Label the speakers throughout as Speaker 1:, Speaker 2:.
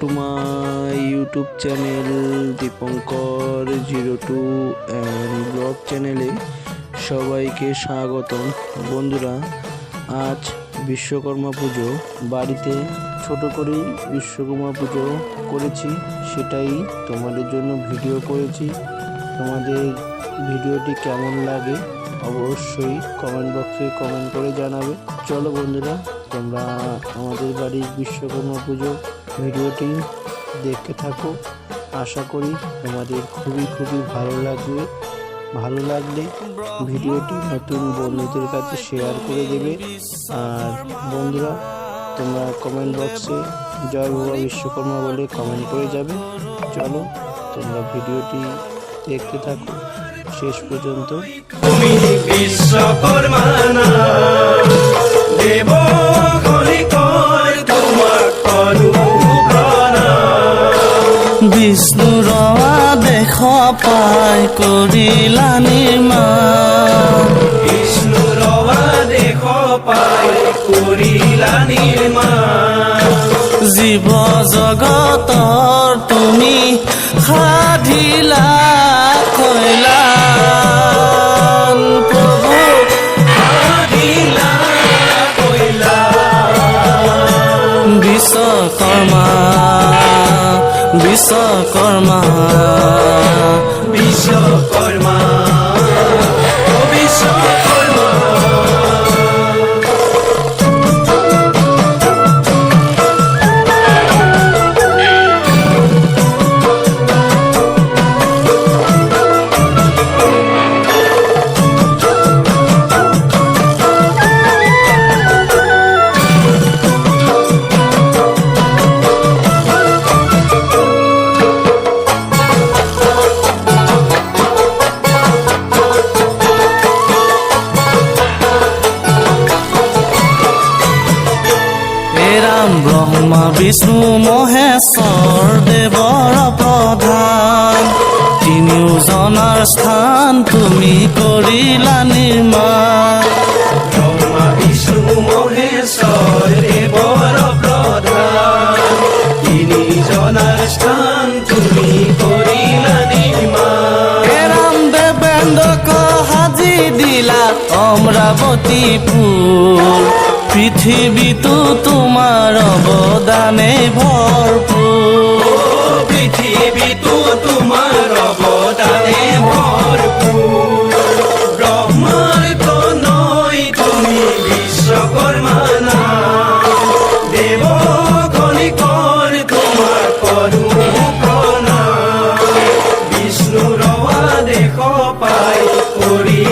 Speaker 1: To my YouTube channel Dipankar zero two and vlog চ্যানেলে সবাইকে স্বাগতম। বন্ধুরা, আজ বিশ্বকর্মা পুজো। বাড়িতে ছোট করেই বিশ্বকর্মা পুজো করেছি, সেটাই তোমাদের জন্য ভিডিও করেছি। তোমাদের ভিডিওটি কেমন লাগে অবশ্যই কমেন্ট বক্সে কমেন্ট করে জানাবে। চলো বন্ধুরা তোমরা আমাদের বাড়ির বিশ্বকর্মা পুজো ভিডিওটি দেখতে থাকো। আশা করি তোমাদের খুবই খুবই ভালো লাগবে। ভালো লাগলে ভিডিওটি নতুন বন্ধুদের কাছে শেয়ার করে দেবে। আর বন্ধুরা, তোমরা কমেন্ট বক্সে জয় বাবা বিশ্বকর্মা বলে কমেন্ট করে যাবে। চলো, তোমরা ভিডিওটি দেখতে থাকো। শেষ পর্যন্ত
Speaker 2: বিশ্বকর্মা
Speaker 3: বিষ্ণুৰ দেশ পাই কৰিলা নিৰ্মাণ
Speaker 2: বিষ্ণু রবা দেখ পাই নির্মাণ
Speaker 3: জীৱ জগতৰ তুমি সাধিলা কল্যাণ বিশ্বকৰ্মা
Speaker 2: বিশ্বকর্মা ও
Speaker 3: বিষ্ণু মহেশ্বৰ দেৱৰ প্ৰধান তিনিওজনাৰ স্থান তুমি কৰিলা নিৰ্মাণ
Speaker 2: বিষ্ণু, মহেশ্বর, দেবর প্রধান। তিনি স্থান তুমি
Speaker 3: দেৱেন্দ্ৰক সাজি দিলা অমৰাৱতী ফুল পৃথিৱীতো তোমাৰ অৱদানে ভৰপূৰ
Speaker 2: পৃথিবী তো তোমার অবদানে ভরপুর। ব্রহ্মার তো নয় তুমি বিশ্বকর্মা না। দেব কলিকর তোমার করু প্রণাম বিষ্ণু দেখ পাই করিলা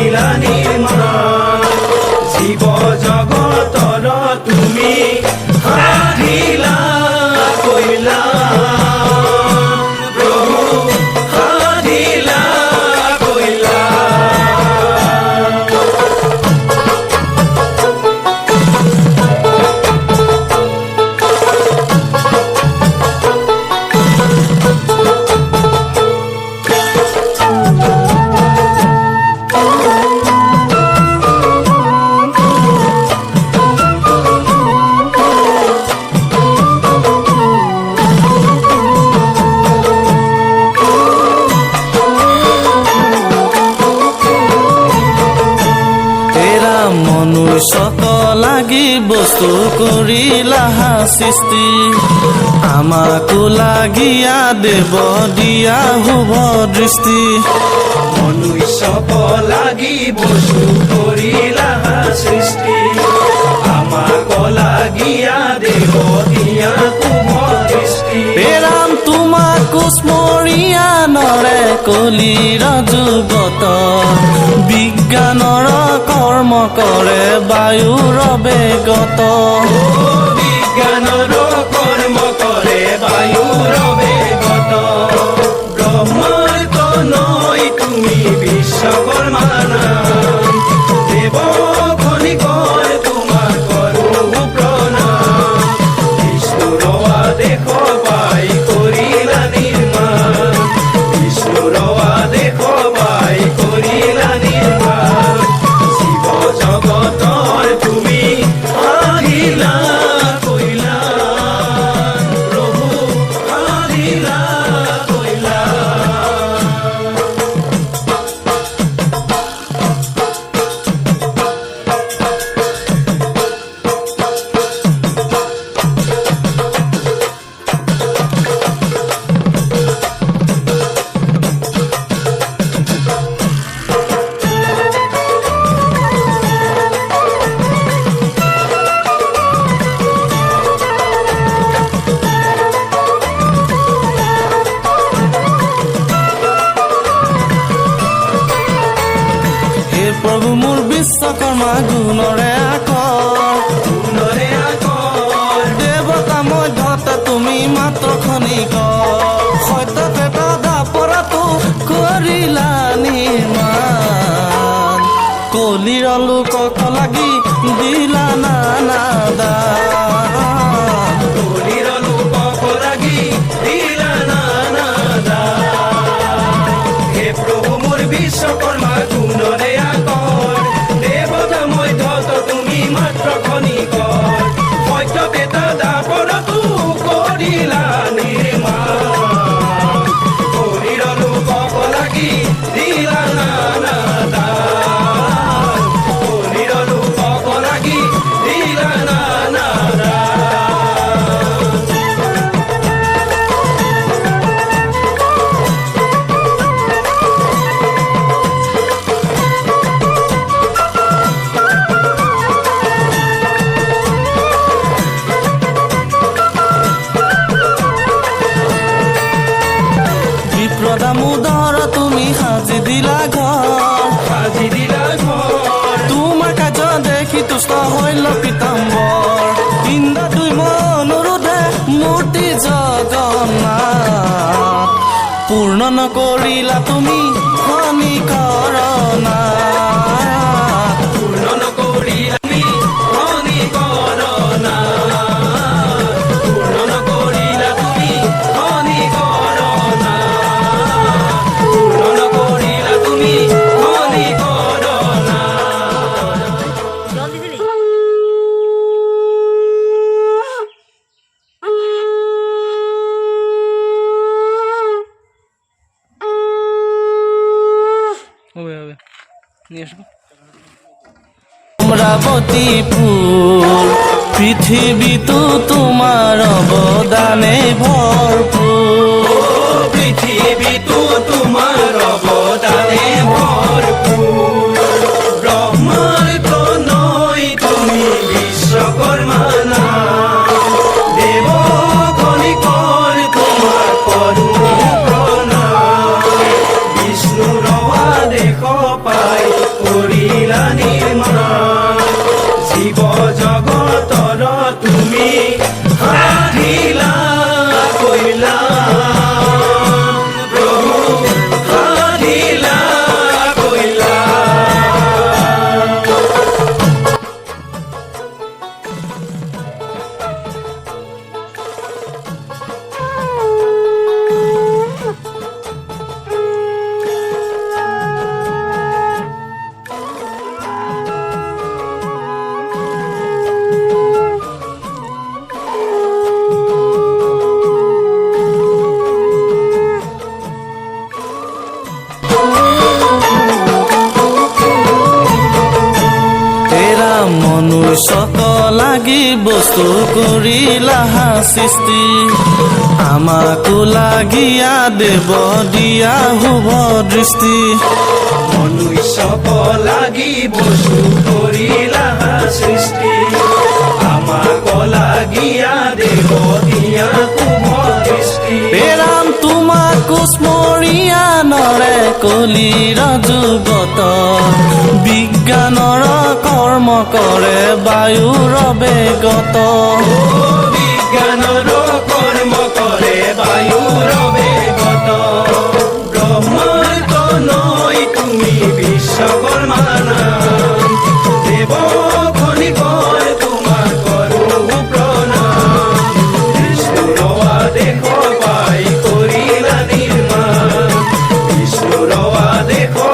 Speaker 3: মনুষ্যক লাগি বস্তু কৰিলা সৃষ্টি। আমাকো লাগিয়া দেৱ দিয়া শুভ দৃষ্টি।
Speaker 2: মনুষ্যক লাগি বস্তু করিলা সৃষ্টি। আমাক লাগিয়া দেৱ দিয়া
Speaker 3: তোমাকো স্মৰিয়ানৰে কলিৰ যুগত বিজ্ঞানৰ কৰ্ম কৰে বায়ুৰ বেগত প্ৰভু মোৰ বিশ্বকৰ্মা গুণরে আকৰ। দেৱতা মধ্যতে তুমি মাত্ৰ খনিক সত্যত কৰিলা কলিৰ লাগি দিলা
Speaker 2: মন কৰিলা
Speaker 3: তুমি
Speaker 2: কিন্তু তোমার অবদানে ভরপুর।
Speaker 3: মানুষ সকল আগি বস্তু করিলাহা সৃষ্টি আমাকো লাগিয়া দেৱ দিয়া শুভ দৃষ্টি।
Speaker 2: মনুষ্যক লাগি বস্তু করিলাহা সৃষ্টি আমাক লাগিয়া দেব দিয়া শুভ দৃষ্টি।
Speaker 3: তোমাকো স্মরিয়া কলিৰা যুগত বিজ্ঞানৰ কৰ্ম কৰে বায়ুৰ বেগত। dejó